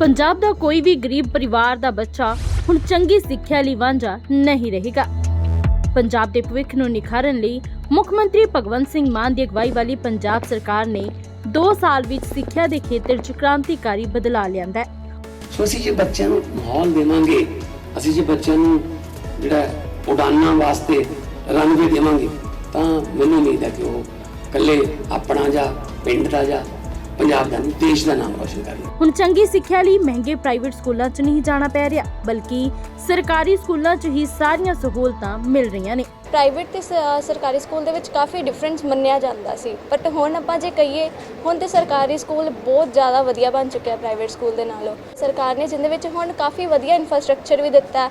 ਪੰਜਾਬ ਦਾ ਕੋਈ ਵੀ ਗਰੀਬ ਪਰਿਵਾਰ ਦਾ ਬੱਚਾ ਹੁਣ ਚੰਗੀ ਸਿੱਖਿਆ ਲਈ ਵਾਂਝਾ ਨਹੀਂ ਰਹੇਗਾ। ਪੰਜਾਬ ਦੇ ਭਵਿੱਖ ਨੂੰ ਨਿਖਾਰਨ ਲਈ ਮੁੱਖ ਮੰਤਰੀ ਭਗਵੰਤ ਸਿੰਘ ਮਾਨ ਦੀ ਅਗਵਾਈ ਵਾਲੀ ਪੰਜਾਬ ਸਰਕਾਰ ਨੇ 2 ਸਾਲ ਵਿੱਚ ਸਿੱਖਿਆ ਦੇ ਖੇਤਰ 'ਚ ਕ੍ਰਾਂਤੀਕਾਰੀ ਬਦਲਾਅ ਲਿਆਂਦਾ ਹੈ। ਸੋ ਅਸੀਂ ਜੇ ਬੱਚਿਆਂ ਨੂੰ ਮਾਹੌਲ ਦੇਵਾਂਗੇ, ਅਸੀਂ ਜੇ ਬੱਚਿਆਂ ਨੂੰ ਜਿਹੜਾ ਉਡਾਨਾਂ ਵਾਸਤੇ ਰਨਵੇ ਦੇਵਾਂਗੇ, ਤਾਂ ਮੈਨੂੰ ਉਮੀਦ ਹੈ ਕਿ ਉਹ ਇਕੱਲੇ ਆਪਣਾ ਜਾਂ ਪਿੰਡ ਦਾ ਜਾਂ ਪੰਜਾਬ ਦਾ ਨਹੀਂ ਦੇਸ਼ ਦਾ ਨਾਮ ਰੋਸ਼ਨ ਕਰਨਗੇ ਹੁਣ ਚੰਗੀ ਸਿੱਖਿਆ ਲਈ ਮਹਿੰਗੇ ਪ੍ਰਾਈਵੇਟ ਸਕੂਲਾਂ 'ਚ ਨਹੀਂ ਜਾਣਾ ਪੈ ਰਿਹਾ ਬਲਕਿ ਸਰਕਾਰੀ ਸਕੂਲਾਂ 'ਚ ਹੀ ਸਾਰੀਆਂ ਸਹੂਲਤਾਂ ਮਿਲ ਰਹੀਆਂ ਨੇ। ਪ੍ਰਾਈਵੇਟ ਤੇ ਸ- ਸਰਕਾਰੀ ਸਕੂਲ ਦੇ ਵਿੱਚ ਕਾਫੀ ਡਿਫਰੈਂਸ ਮੰਨਿਆ ਜਾਂਦਾ ਸੀ ਬਟ ਹੁਣ ਆਪਾਂ ਜੇ ਕਹੀਏ ਹੁਣ ਤੇ ਸਰਕਾਰੀ ਸਕੂਲ ਬਹੁਤ ਜ਼ਿਆਦਾ ਵਧੀਆ ਬਣ ਚੁੱਕਿਆ ਪ੍ਰਾਈਵੇਟ ਸਕੂਲ ਦੇ ਨਾਲੋਂ। ਸਰਕਾਰ ਨੇ ਜਿੰਦੇ ਵਿੱਚ ਹੁਣ ਕਾਫੀ ਵਧੀਆ ਇਨਫਰਾਸਟ੍ਰਕਚਰ ਵੀ ਦਿੱਤਾ ਹੈ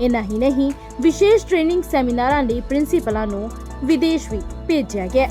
ਇਨਾ ਹੀ ਨਹੀਂ ਵਿਸ਼ੇਸ਼ ਟ੍ਰੇਨਿੰਗ ਸੈਮੀਨਾਰਾਂ ਲਈ ਪ੍ਰਿੰਸੀਪਲਾਂ ਨੂੰ ਵਿਦੇਸ਼ ਵੀ ਭੇਜਿਆ ਗਿਆ।